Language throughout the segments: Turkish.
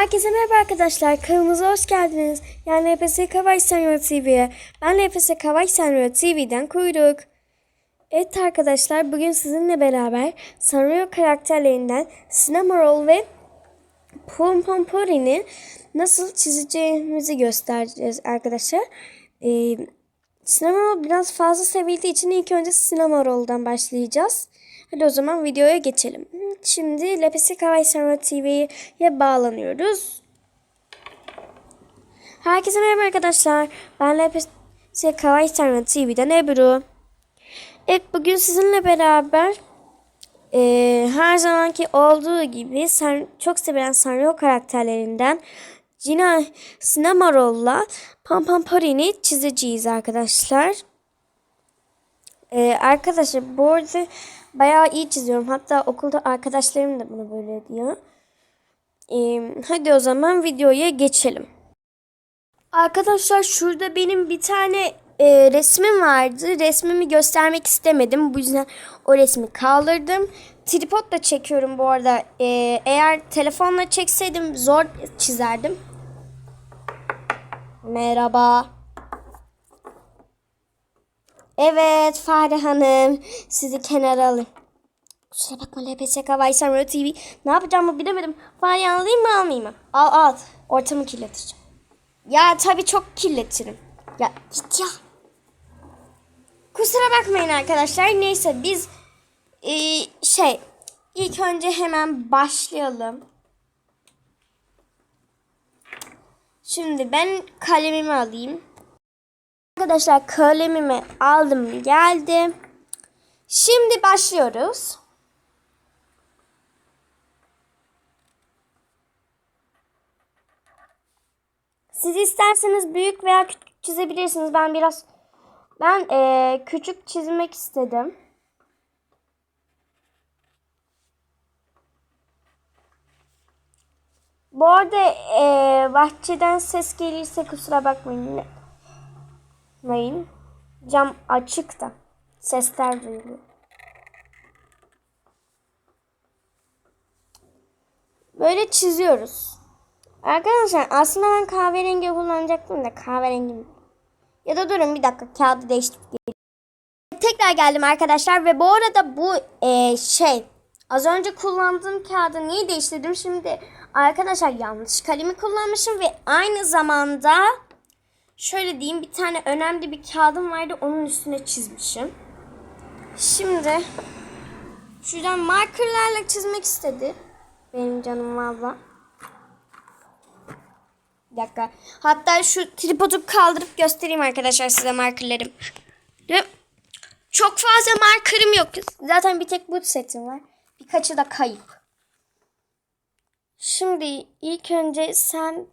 Herkese merhaba arkadaşlar. Kanalımıza hoş geldiniz. Yani LPS Kavay Senyor TV'ye. Ben LPS Kavay Senyor TV'den kuyruk. Evet arkadaşlar bugün sizinle beraber Sanrio karakterlerinden Cinnamoroll ve Pom Pom Pori'ni nasıl çizeceğimizi göstereceğiz arkadaşlar. Ee, Cinnamoroll biraz fazla sevildiği için ilk önce Cinnamoroll'dan başlayacağız. Hadi o zaman videoya geçelim. Şimdi Lepesi Kawaii Sanro TV'ye bağlanıyoruz. Herkese merhaba arkadaşlar. Ben Lepesi Kawaii Sanro TV'den Ebru. Evet bugün sizinle beraber e, her zamanki olduğu gibi sen, çok sevilen Sanrio karakterlerinden Gina Cinnamoroll'la Pam Pam Pori'ni çizeceğiz arkadaşlar. Ee, arkadaşlar bu arada bayağı iyi çiziyorum. Hatta okulda arkadaşlarım da bunu böyle diyor. Ee, hadi o zaman videoya geçelim. Arkadaşlar şurada benim bir tane e, resmim vardı. Resmimi göstermek istemedim. Bu yüzden o resmi kaldırdım. Tripodla çekiyorum bu arada. Ee, eğer telefonla çekseydim zor çizerdim. Merhaba. Evet Fare Hanım. Sizi kenara alayım. Kusura bakma LPS Kawaii Sanrio TV. Ne yapacağımı bilemedim. Fare alayım mı almayayım mı? Al al. Ortamı kirleteceğim. Ya tabii çok kirletirim. Ya git ya. Kusura bakmayın arkadaşlar. Neyse biz e, şey ilk önce hemen başlayalım. Şimdi ben kalemimi alayım. Arkadaşlar kalemimi aldım geldim. Şimdi başlıyoruz. Siz isterseniz büyük veya küçük çizebilirsiniz. Ben biraz ben eee, küçük çizmek istedim. Bu arada eee, bahçeden ses gelirse kusura bakmayın. Mayın. Cam açık da sesler duyuluyor. Böyle çiziyoruz. Arkadaşlar aslında ben kahverengi kullanacaktım da kahverengi mi? Ya da durun bir dakika kağıdı değiştirip geleyim. Tekrar geldim arkadaşlar ve bu arada bu eee, şey az önce kullandığım kağıdı niye değiştirdim şimdi arkadaşlar yanlış kalemi kullanmışım ve aynı zamanda şöyle diyeyim bir tane önemli bir kağıdım vardı onun üstüne çizmişim. Şimdi şuradan markerlarla çizmek istedi benim canım valla. Bir dakika. Hatta şu tripodu kaldırıp göstereyim arkadaşlar size markerlarım. Çok fazla markerım yok. Zaten bir tek bu setim var. Birkaçı da kayıp. Şimdi ilk önce sen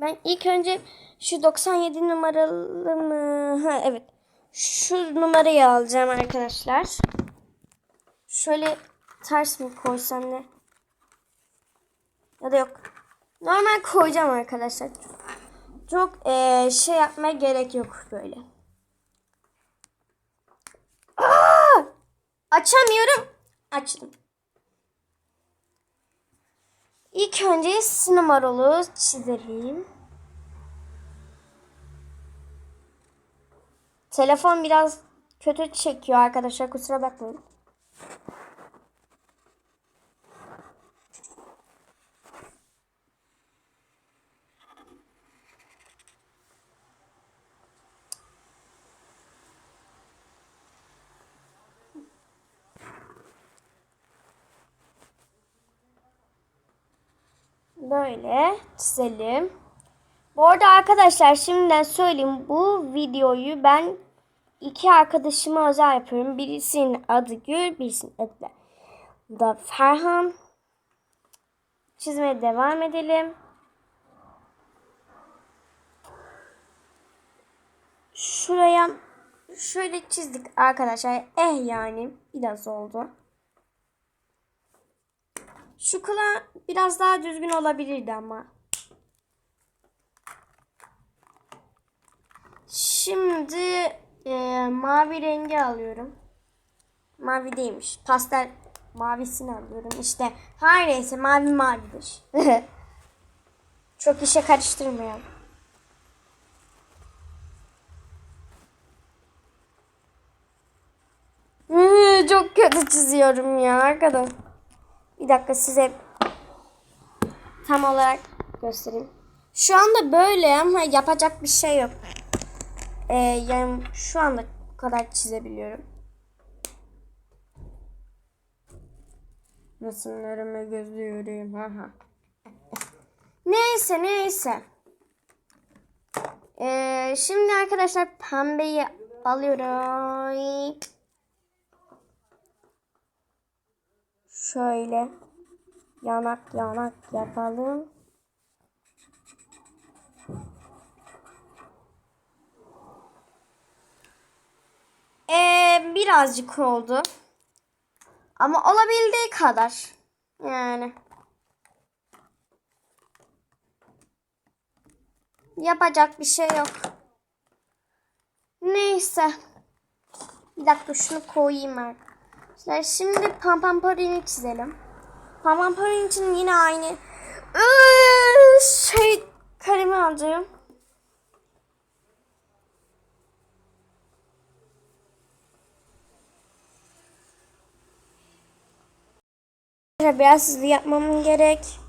ben ilk önce şu 97 numaralı mı? Ha evet. Şu numarayı alacağım arkadaşlar. Şöyle ters mi koysam ne? Ya da yok. Normal koyacağım arkadaşlar. Çok eee, şey yapmaya gerek yok böyle. Aa! Açamıyorum. Açtım. İlk önce numarolu çizelim. Telefon biraz kötü çekiyor arkadaşlar kusura bakmayın. Böyle çizelim. Bu arada arkadaşlar şimdiden söyleyeyim bu videoyu ben iki arkadaşıma özel yapıyorum. Birisinin adı Gül, birisinin adı da Ferhan. Çizmeye devam edelim. Şuraya şöyle çizdik arkadaşlar. Eh yani biraz oldu. Şu kulağı biraz daha düzgün olabilirdi ama. Şimdi e, mavi rengi alıyorum. Mavi değilmiş. Pastel mavisini alıyorum. İşte her neyse mavi mavidir. Çok işe karıştırmayalım. Çok kötü çiziyorum ya arkadaş. Bir dakika size tam olarak göstereyim. Şu anda böyle ama yapacak bir şey yok. Ee, yani şu anda bu kadar çizebiliyorum. Resimlerimi gözlüyorum. Aha. Neyse neyse. Ee, şimdi arkadaşlar pembeyi alıyorum. Şöyle yanak yanak yapalım. Ee, birazcık oldu. Ama olabildiği kadar. Yani. Yapacak bir şey yok. Neyse. Bir dakika şunu koyayım arkadaşlar. Şimdi pampamporini çizelim. Pampamporin için yine aynı şey kalemi alacağım. Biraz hızlı yapmam gerek.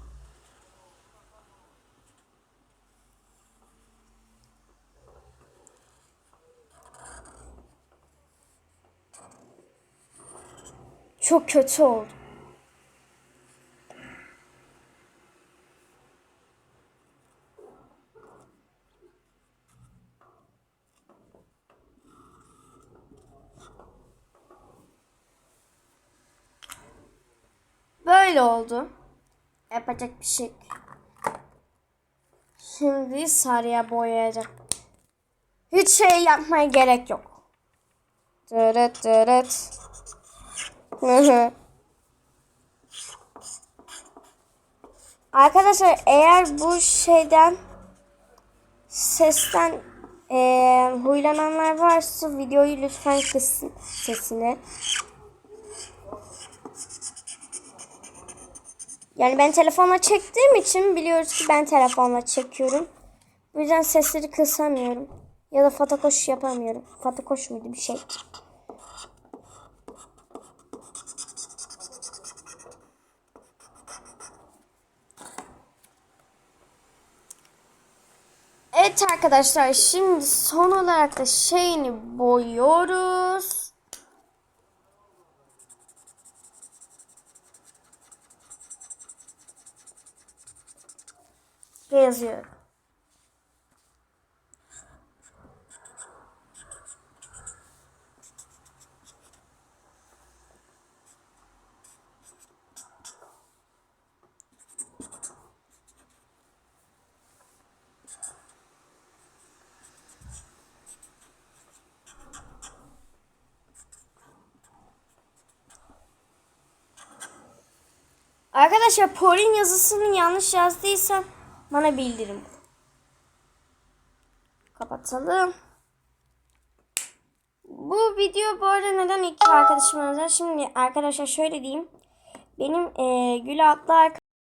Çok kötü oldu. Böyle oldu. Yapacak bir şey. Şimdi sarıya boyayacak. Hiç şey yapmaya gerek yok. Dırıt dırıt. Arkadaşlar eğer bu şeyden sesten eee huylananlar varsa videoyu lütfen kısın sesini. Yani ben telefonla çektiğim için biliyoruz ki ben telefonla çekiyorum. Bu yüzden sesleri kısamıyorum. Ya da fotokoş yapamıyorum. Fotokoş muydu bir şey. Evet arkadaşlar şimdi son olarak da şeyini boyuyoruz. Yazıyorum. Arkadaşlar Paul'in yazısını yanlış yazdıysam bana bildirin. Kapatalım. Bu video bu arada neden iki arkadaşım var? Şimdi arkadaşlar şöyle diyeyim. Benim eee Gül adlı arkadaşım